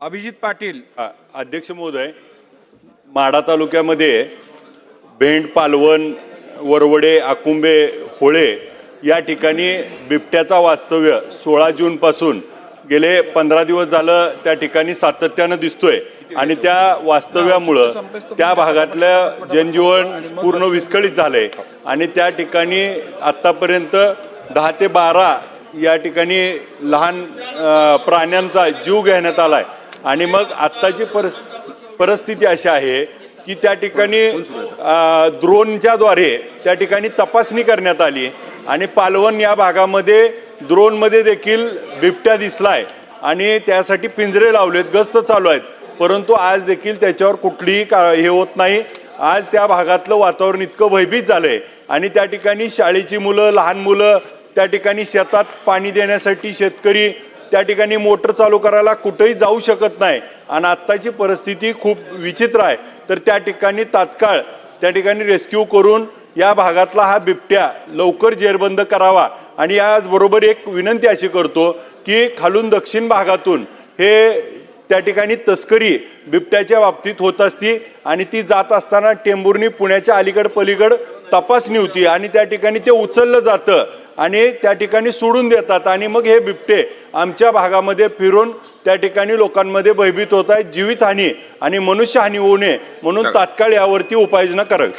अभिजित पाटील. अध्यक्ष महोदय माढा तालुक्यामध्ये भेंड पालवण वरवडे आकुंबे होळे या ठिकाणी बिबट्याचा वास्तव्य सोळा जूनपासून गेले पंधरा दिवस झालं त्या ठिकाणी सातत्यानं दिसतोय. आणि त्या वास्तव्यामुळं त्या भागातलं जनजीवन पूर्ण विस्कळीत झालंय. आणि त्या ठिकाणी आत्तापर्यंत दहा ते बारा या ठिकाणी लहान अ, प्राण्यांचा जीव घेण्यात आलाय. आणि मग आत्ताची पर परिस्थिती अशी आहे की त्या ठिकाणी अ, द्वारे त्या ठिकाणी तपासणी करण्यात आली आणि पालवण या भागामध्ये ड्रोनमध्ये देखील बिबट्या दिसलाय आणि त्यासाठी पिंजरे लावलेत गस्त चालू आहेत. परंतु आज देखील त्याच्यावर कुठलीही का हे होत नाही. आज त्या भागातलं वातावरण इतकं भयभीत झालंय आणि त्या ठिकाणी शाळेची मुलं लहान मुलं त्या ठिकाणी शेतात पाणी देण्यासाठी शेतकरी त्या ठिकाणी मोटर चालू करायला कुठेही जाऊ शकत नाही. आणि आत्ताची परिस्थिती खूप विचित्र आहे. तर त्या ठिकाणी तात्काळ त्या ठिकाणी रेस्क्यू करून या भागातला हा बिबट्या लवकर जेरबंद करावा. आणि याचबरोबर एक विनंती अशी करतो की खालून दक्षिण भागातून हे त्या ठिकाणी तस्करी बिबट्याच्या बाबतीत होत असती आणि ती जात असताना टेंबूरनी पुण्याच्या अलीकड पलीकड तपासणी होती आणि त्या ठिकाणी ते उचललं जातं. आणि त्या ठिकाणी सोडून देतात. आणि मग हे बिबटे आमच्या भागामध्ये फिरून त्या ठिकाणी लोकांमध्ये भयभीत होत आहेत जीवितहानी आणि मनुष्यहानी होऊ नये म्हणून तात्काळ यावरती उपाययोजना करावी.